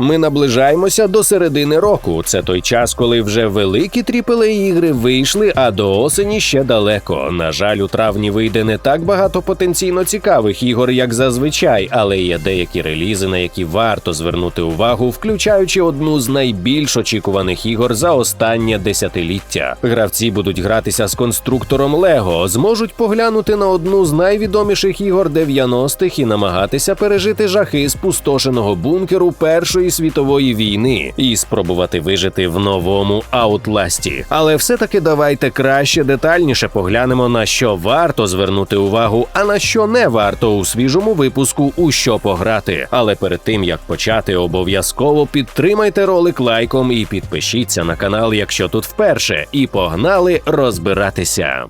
Ми наближаємося до середини року. Це той час, коли вже великі тріпели ігри вийшли, а до осені ще далеко. На жаль, у травні вийде не так багато потенційно цікавих ігор, як зазвичай, але є деякі релізи, на які варто звернути увагу, включаючи одну з найбільш очікуваних ігор за останнє десятиліття. Гравці будуть гратися з конструктором Лего, зможуть поглянути на одну з найвідоміших ігор 90-х і намагатися пережити жахи спустошеного бункеру Першої світової війни і спробувати вижити в новому Аутласті. Але все-таки давайте краще детальніше поглянемо на що варто звернути увагу, а на що не варто у свіжому випуску у що пограти. Але перед тим як почати, обов'язково підтримайте ролик лайком і підпишіться на канал, якщо тут вперше. І погнали розбиратися.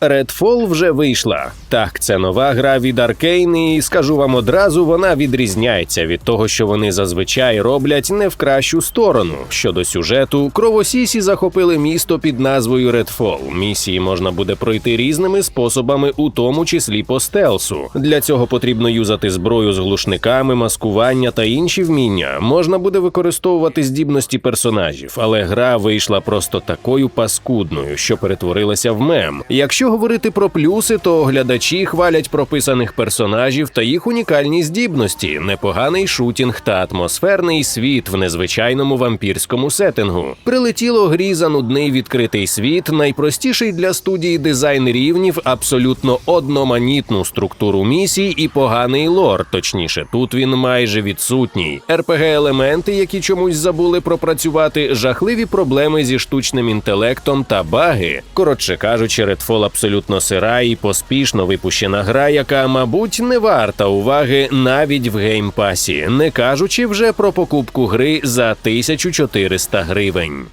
Redfall вже вийшла. Так, це нова гра від Arkane, і скажу вам одразу, вона відрізняється від того, що вони зазвичай роблять не в кращу сторону. Щодо сюжету, кровосісі захопили місто під назвою Redfall. Місії можна буде пройти різними способами, у тому числі по стелсу. Для цього потрібно юзати зброю з глушниками, маскування та інші вміння. Можна буде використовувати здібності персонажів, але гра вийшла просто такою паскудною, що перетворилася в мем. Якщо говорити про плюси, то глядачі хвалять прописаних персонажів та їх унікальні здібності, непоганий шутінг та атмосферний світ в незвичайному вампірському сеттингу. Прилетіло грі за нудний відкритий світ, найпростіший для студії дизайн рівнів, абсолютно одноманітну структуру місій і поганий лор. Точніше, тут він майже відсутній. рпг елементи, які чомусь забули пропрацювати, жахливі проблеми зі штучним інтелектом та баги. Коротше кажучи, Redfall абсолютно сира і поспішно випущена гра, яка, мабуть, не варта уваги навіть в геймпасі, не кажучи вже про покупку гри за 1400 гривень.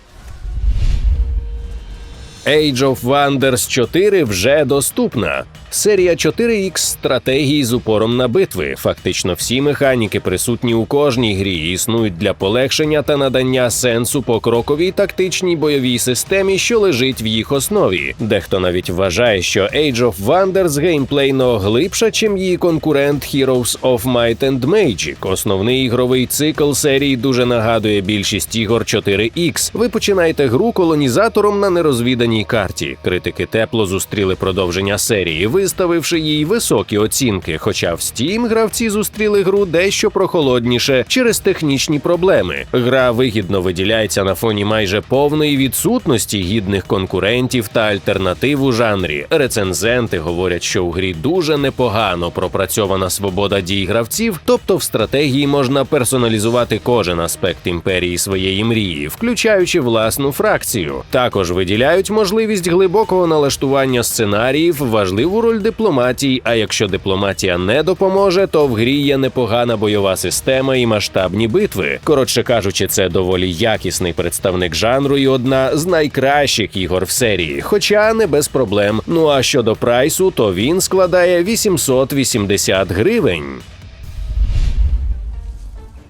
Age of Wonders 4 вже доступна. Серія 4X стратегії з упором на битви. Фактично всі механіки присутні у кожній грі і існують для полегшення та надання сенсу покроковій тактичній бойовій системі, що лежить в їх основі. Дехто навіть вважає, що Age of Wonders геймплейно глибша, чим її конкурент Heroes of Might and Magic. Основний ігровий цикл серії дуже нагадує більшість ігор 4X. Ви починаєте гру колонізатором на нерозвіданій карті. Критики тепло зустріли продовження серії, виставивши їй високі оцінки. Хоча в Steam гравці зустріли гру дещо прохолодніше через технічні проблеми. Гра вигідно виділяється на фоні майже повної відсутності гідних конкурентів та альтернатив у жанрі. Рецензенти говорять, що у грі дуже непогано пропрацьована свобода дій гравців, тобто в стратегії можна персоналізувати кожен аспект імперії своєї мрії, включаючи власну фракцію. Також виділяють можливість глибокого налаштування сценаріїв, важливу роль дипломатії. А якщо дипломатія не допоможе, то в грі є непогана бойова система і масштабні битви. Коротше кажучи, це доволі якісний представник жанру і одна з найкращих ігор в серії, хоча не без проблем. Ну а щодо прайсу, то він складає 880 гривень.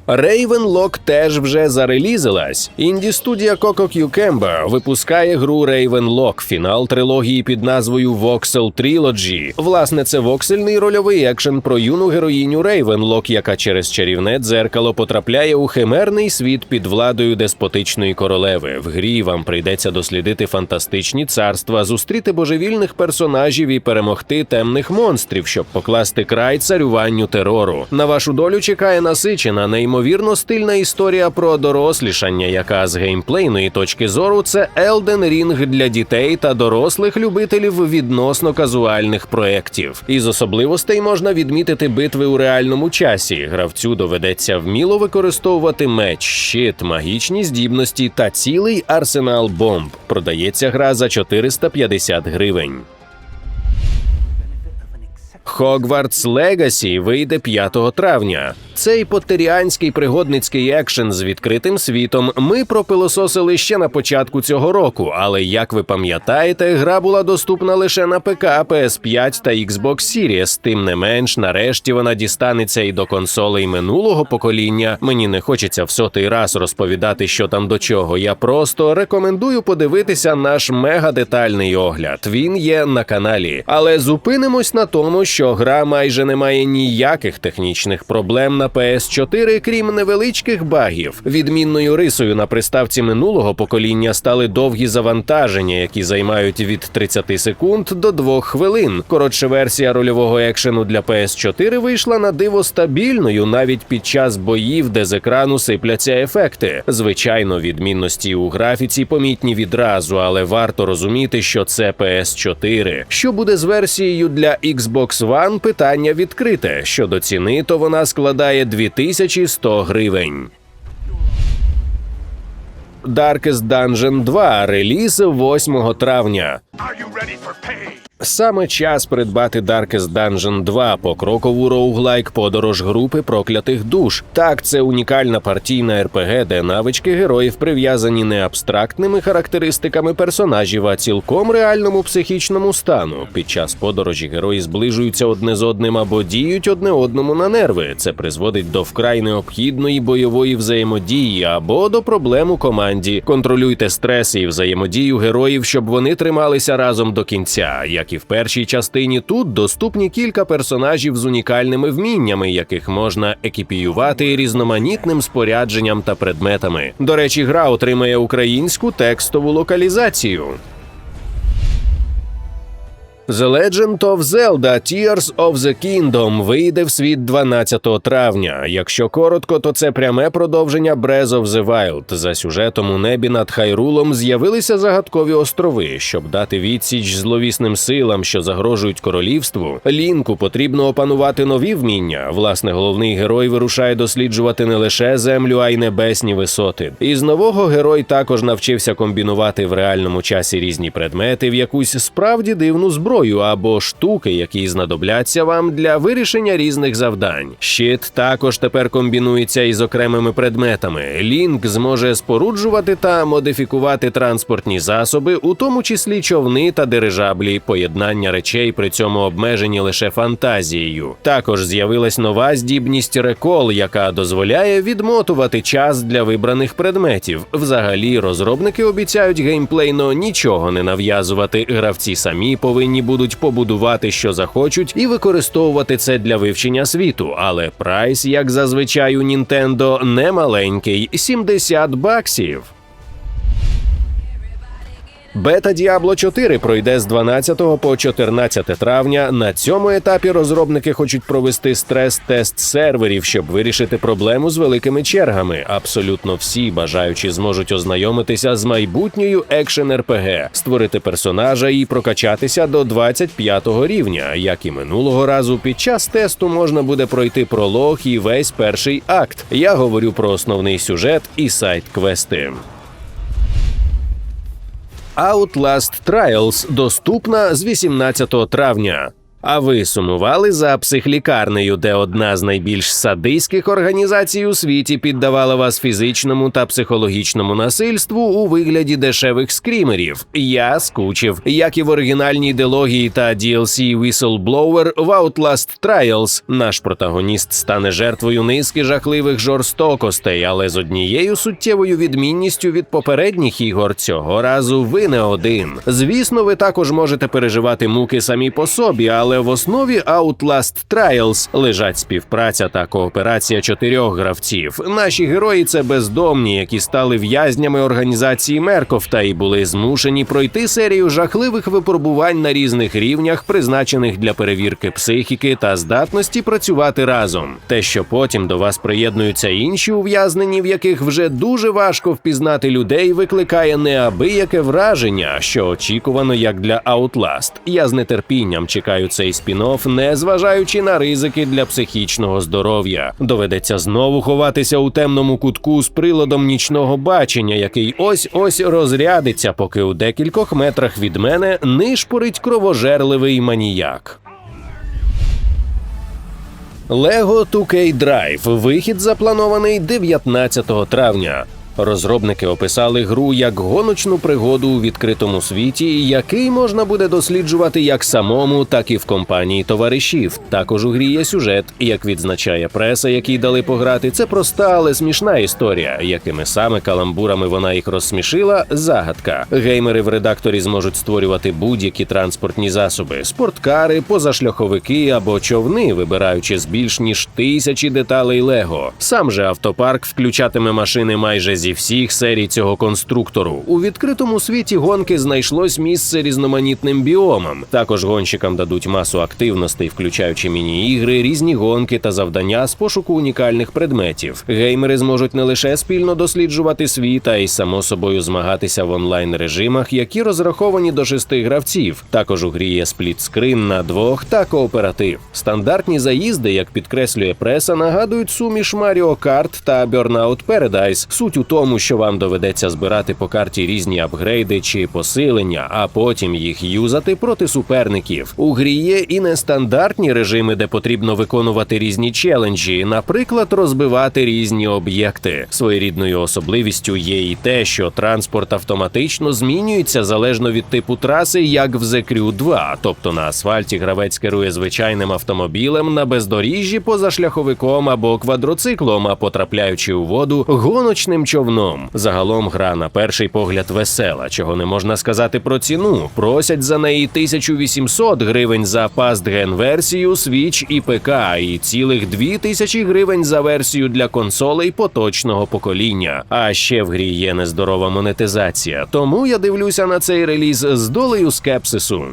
Ravenlock теж вже зарелізилась. Інді студія Coco Cucumber випускає гру Ravenlock, фінал трилогії під назвою Voxel Trilogy. Власне, це воксельний рольовий екшен про юну героїню Ravenlock, яка через чарівне дзеркало потрапляє у химерний світ під владою деспотичної королеви. В грі вам прийдеться дослідити фантастичні царства, зустріти божевільних персонажів і перемогти темних монстрів, щоб покласти край царюванню терору. На вашу долю чекає насичена неймовірна неймовірно стильна історія про дорослішання, яка з геймплейної точки зору це Elden Ring для дітей та дорослих любителів відносно казуальних проєктів. Із особливостей можна відмітити битви у реальному часі. Гравцю доведеться вміло використовувати меч, щит, магічні здібності та цілий арсенал бомб. Продається гра за 450 гривень. Hogwarts Legacy вийде 5 травня. Цей поттеріанський пригодницький екшен з відкритим світом ми пропилососили ще на початку цього року, але як ви пам'ятаєте, гра була доступна лише на ПК, PS5 та Xbox Series. Тим не менш, нарешті вона дістанеться і до консолей минулого покоління. Мені не хочеться в сотий раз розповідати, що там до чого. Я просто рекомендую подивитися наш мега детальний огляд. Він є на каналі. Але зупинимось на тому, що гра майже не має ніяких технічних проблем на PS4, крім невеличких багів. Відмінною рисою на приставці минулого покоління стали довгі завантаження, які займають від 30 секунд до 2 хвилин. Коротше, версія рольового екшену для PS4 вийшла на диво стабільною навіть під час боїв, де з екрану сипляться ефекти. Звичайно, відмінності у графіці помітні відразу, але варто розуміти, що це PS4. Що буде з версією для Xbox One? Питання відкрите. Щодо ціни, то вона складає 2100 гривень. Darkest Dungeon 2 реліз 8 травня. Are you ready for pain? Саме час придбати Darkest Dungeon 2 покрокову роуглайк подорож групи проклятих душ. Так, це унікальна партійна РПГ, де навички героїв прив'язані не абстрактними характеристиками персонажів, а цілком реальному психічному стану. Під час подорожі герої зближуються одне з одним або діють одне одному на нерви. Це призводить до вкрай необхідної бойової взаємодії або до проблем у команді. Контролюйте стрес і взаємодію героїв, щоб вони трималися разом до кінця. Як в першій частині, тут доступні кілька персонажів з унікальними вміннями, яких можна екіпіювати різноманітним спорядженням та предметами. До речі, гра отримає українську текстову локалізацію. The Legend of Zelda Tears of the Kingdom вийде в світ 12 травня. Якщо коротко, то це пряме продовження Breath of the Wild. За сюжетом у небі над Хайрулом з'явилися загадкові острови. Щоб дати відсіч зловісним силам, що загрожують королівству, лінку потрібно опанувати нові вміння. Власне, головний герой вирушає досліджувати не лише землю, а й небесні висоти. Із нового герой також навчився комбінувати в реальному часі різні предмети в якусь справді дивну зброю або штуки, які знадобляться вам для вирішення різних завдань. Щит також тепер комбінується із окремими предметами. Лінк зможе споруджувати та модифікувати транспортні засоби, у тому числі човни та дирижаблі. Поєднання речей при цьому обмежені лише фантазією. Також з'явилась нова здібність рекол, яка дозволяє відмотувати час для вибраних предметів. Взагалі, розробники обіцяють геймплейно нічого не нав'язувати. Гравці самі повинні будуть побудувати, що захочуть, і використовувати це для вивчення світу. Але прайс, як зазвичай у Нінтендо, не маленький 70 баксів. Бета Діабло 4 пройде з 12 по 14 травня. На цьому етапі розробники хочуть провести стрес-тест серверів, щоб вирішити проблему з великими чергами. Абсолютно всі бажаючі зможуть ознайомитися з майбутньою екшен РПГ, створити персонажа і прокачатися до 25 рівня. Як і минулого разу, під час тесту можна буде пройти пролог і весь перший акт. Я говорю про основний сюжет і сайт-квести. Outlast Trials доступна з 18 травня. А ви сумували за психлікарнею, де одна з найбільш садистських організацій у світі піддавала вас фізичному та психологічному насильству у вигляді дешевих скрімерів? Я скучив, як і в оригінальній дилогії та DLC Whistleblower в Outlast Trials. Наш протагоніст стане жертвою низки жахливих жорстокостей, але з однією суттєвою відмінністю від попередніх ігор цього разу ви не один. Звісно, ви також можете переживати муки самі по собі, але в основі Outlast Trials лежать співпраця та кооперація чотирьох гравців. Наші герої це бездомні, які стали в'язнями організації Мерковта і були змушені пройти серію жахливих випробувань на різних рівнях, призначених для перевірки психіки та здатності працювати разом. Те, що потім до вас приєднуються інші ув'язнені, в яких вже дуже важко впізнати людей, викликає неабияке враження, що очікувано як для Outlast. Я з нетерпінням чекаю цей спін-офф, не зважаючи на ризики для психічного здоров'я. Доведеться знову ховатися у темному кутку з приладом нічного бачення, який ось ось розрядиться, поки у декількох метрах від мене нишпорить кровожерливий маніяк. Lego 2K Drive. Вихід запланований 19 травня. Розробники описали гру як гоночну пригоду у відкритому світі, який можна буде досліджувати як самому, так і в компанії товаришів. Також у грі є сюжет, як відзначає преса, який дали пограти. Це проста, але смішна історія. Якими саме каламбурами вона їх розсмішила? Загадка. Геймери в редакторі зможуть створювати будь-які транспортні засоби, спорткари, позашляховики або човни, вибираючи з більш ніж тисячі деталей Лего. Сам же автопарк включатиме машини майже зі всіх серій цього конструктору. У відкритому світі гонки знайшлось місце різноманітним біомам. Також гонщикам дадуть масу активностей, включаючи міні-ігри, різні гонки та завдання з пошуку унікальних предметів. Геймери зможуть не лише спільно досліджувати світ, а й само собою змагатися в онлайн режимах, які розраховані до шести гравців. Також у грі є сплітскрин на двох та кооператив. Стандартні заїзди, як підкреслює преса, нагадують суміш Mario Kart та Burnout Paradise. Суть у тому, що вам доведеться збирати по карті різні апгрейди чи посилення, а потім їх юзати проти суперників. У грі є і нестандартні режими, де потрібно виконувати різні челенджі, наприклад, розбивати різні об'єкти. Своєрідною особливістю є і те, що транспорт автоматично змінюється залежно від типу траси, як в The Crew 2, тобто на асфальті гравець керує звичайним автомобілем, на бездоріжжі позашляховиком або квадроциклом, а потрапляючи у воду гоночним човном. Загалом гра на перший погляд весела, чого не можна сказати про ціну. Просять за неї 1800 гривень за пастген версію Switch і ПК, і цілих 2000 гривень за версію для консолей поточного покоління. А ще в грі є нездорова монетизація. Тому я дивлюся на цей реліз з долею скепсису.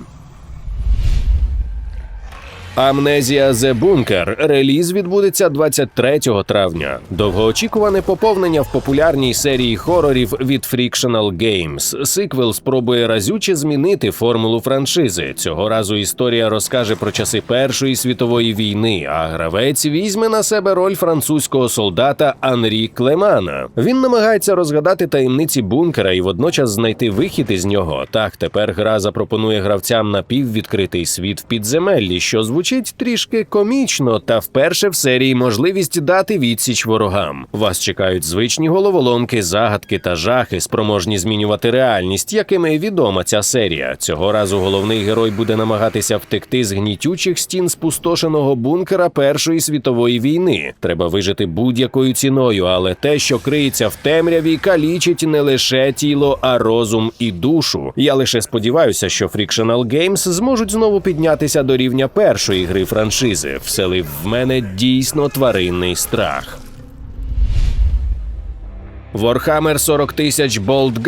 Амнезія The Bunker. Реліз відбудеться 23 травня. Довгоочікуване поповнення в популярній серії хорорів від Frictional Games. Сиквел спробує разюче змінити формулу франшизи. Цього разу історія розкаже про часи Першої світової війни, а гравець візьме на себе роль французького солдата Анрі Клемана. Він намагається розгадати таємниці бункера і водночас знайти вихід із нього. Так тепер гра запропонує гравцям напіввідкритий світ в підземеллі, що звучить трішки комічно, та вперше в серії можливість дати відсіч ворогам. Вас чекають звичні головоломки, загадки та жахи, спроможні змінювати реальність, якими відома ця серія. Цього разу головний герой буде намагатися втекти з гнітючих стін спустошеного бункера Першої світової війни. Треба вижити будь-якою ціною, але те, що криється в темряві, калічить не лише тіло, а розум і душу. Я лише сподіваюся, що Frictional Games зможуть знову піднятися до рівня першої гри франшизи, вселив в мене дійсно тваринний страх. Warhammer 40 тисяч Bolt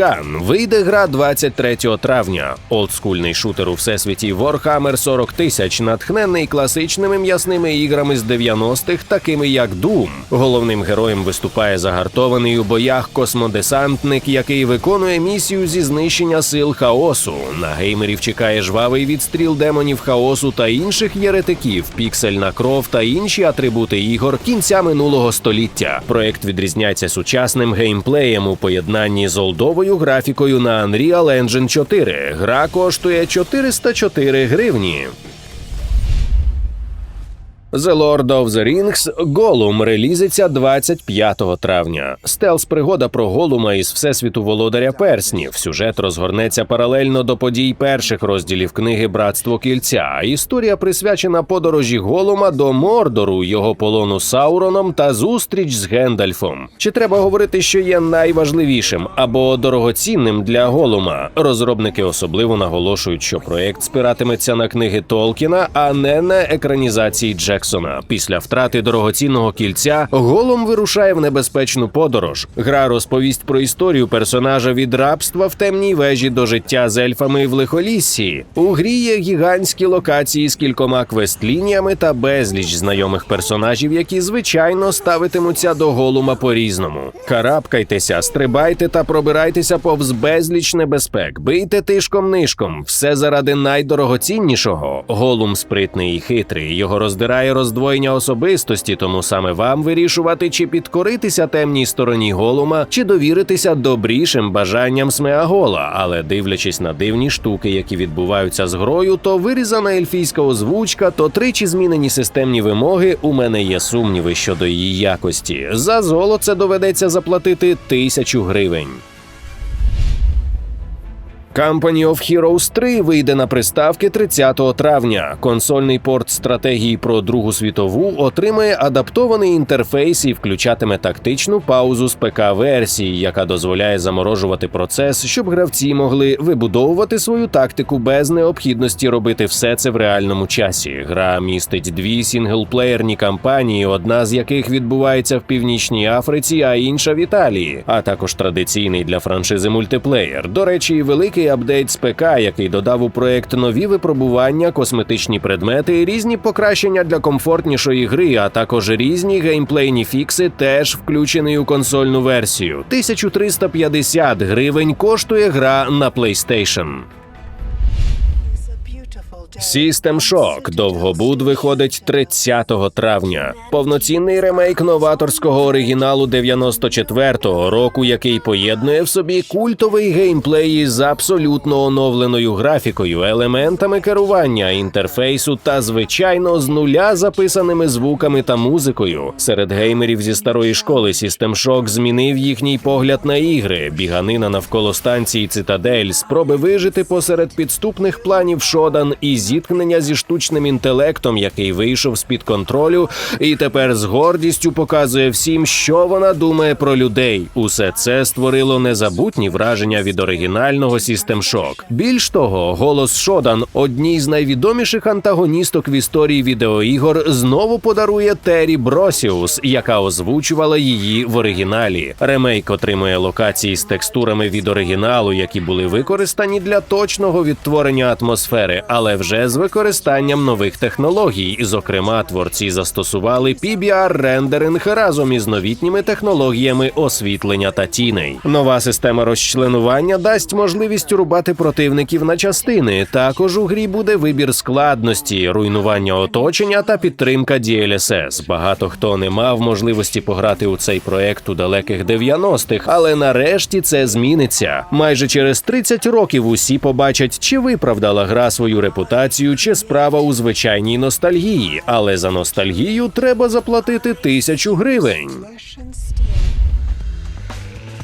вийде гра 23 травня. Олдскульний шутер у всесвіті Warhammer 40 тисяч, натхнений класичними м'ясними іграми з 90-х, такими як Doom. Головним героєм виступає загартований у боях космодесантник, який виконує місію зі знищення сил хаосу. На геймерів чекає жвавий відстріл демонів хаосу та інших єретиків, піксельна кров та інші атрибути ігор кінця минулого століття. Проект відрізняється сучасним геймплеєм у поєднанні з олдовою графікою на Unreal Engine 4. Гра коштує 404 гривні. The Lord of the Rings Голум релізиться 25 травня. Стелс-пригода про Голума із всесвіту володаря перснів. Сюжет розгорнеться паралельно до подій перших розділів книги Братство кільця. Історія присвячена подорожі Голума до Мордору, його полону Сауроном та зустріч з Гендальфом. Чи треба говорити, що є найважливішим або дорогоцінним для Голума? Розробники особливо наголошують, що проект спиратиметься на книги Толкіна, а не на екранізації Джексона. Після втрати дорогоцінного кільця голом вирушає в небезпечну подорож. Гра розповість про історію персонажа від рабства в темній вежі до життя з ельфами в лихоліссі. У грі є гігантські локації з кількома квестлініями та безліч знайомих персонажів, які звичайно ставитимуться до голума по-різному. Карабкайтеся, стрибайте та пробирайтеся повз безліч небезпек. Бийте тишком нишком. Все заради найдорогоціннішого. Голум спритний і хитрий. Його роздирає роздвоєння особистості, тому саме вам вирішувати, чи підкоритися темній стороні голума, чи довіритися добрішим бажанням смеагола. Але дивлячись на дивні штуки, які відбуваються з грою, то вирізана ельфійська озвучка, то тричі змінені системні вимоги. У мене є сумніви щодо її якості. За золоце доведеться заплатити тисячу гривень. Company of Heroes 3 вийде на приставки 30 травня. Консольний порт стратегії про Другу світову отримає адаптований інтерфейс і включатиме тактичну паузу з ПК-версії, яка дозволяє заморожувати процес, щоб гравці могли вибудовувати свою тактику без необхідності робити все це в реальному часі. Гра містить дві сінглплеєрні кампанії, одна з яких відбувається в північній Африці, а інша в Італії, а також традиційний для франшизи мультиплеєр. До речі, великий апдейт з ПК, який додав у проект нові випробування, косметичні предмети, різні покращення для комфортнішої гри, а також різні геймплейні фікси, теж включений у консольну версію. 1350 гривень коштує гра на PlayStation. System Shock Довгобуд виходить 30 травня. Повноцінний ремейк новаторського оригіналу 94-го року, який поєднує в собі культовий геймплей з абсолютно оновленою графікою, елементами керування, інтерфейсу та звичайно з нуля записаними звуками та музикою. Серед геймерів зі старої школи System Shock змінив їхній погляд на ігри, біганина навколо станції Цитадель, спроби вижити посеред підступних планів Шодан і зіткнення зі штучним інтелектом, який вийшов з під контролю, і тепер з гордістю показує всім, що вона думає про людей. Усе це створило незабутні враження від оригінального System Shock. Більш того, голос Шодан, одній з найвідоміших антагоністок в історії відеоігор, знову подарує Террі Бросіус, яка озвучувала її в оригіналі. Ремейк отримує локації з текстурами від оригіналу, які були використані для точного відтворення атмосфери, але вже з використанням нових технологій. Зокрема, творці застосували PBR рендеринг разом із новітніми технологіями освітлення та тіней. Нова система розчленування дасть можливість рубати противників на частини. Також у грі буде вибір складності, руйнування оточення та підтримка DLSS. Багато хто не мав можливості пограти у цей проект у далеких 90-х, але нарешті це зміниться. Майже через 30 років усі побачать, чи виправдала гра свою репутацію, чи справа у звичайній ностальгії. Але за ностальгію треба заплатити тисячу гривень.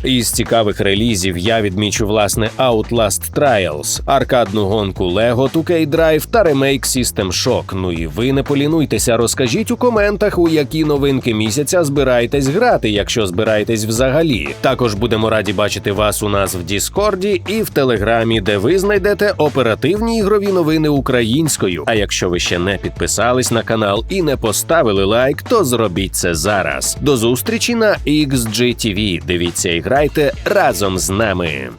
Із цікавих релізів я відмічу власне Outlast Trials, аркадну гонку Lego 2K Drive та ремейк System Shock. Ну і ви не полінуйтеся, розкажіть у коментах, у які новинки місяця збираєтесь грати, якщо збираєтесь взагалі. Також будемо раді бачити вас у нас в Діскорді і в Телеграмі, де ви знайдете оперативні ігрові новини українською. А якщо ви ще не підписались на канал і не поставили лайк, то зробіть це зараз. До зустрічі на XGTV. Дивіться і грайте разом з нами.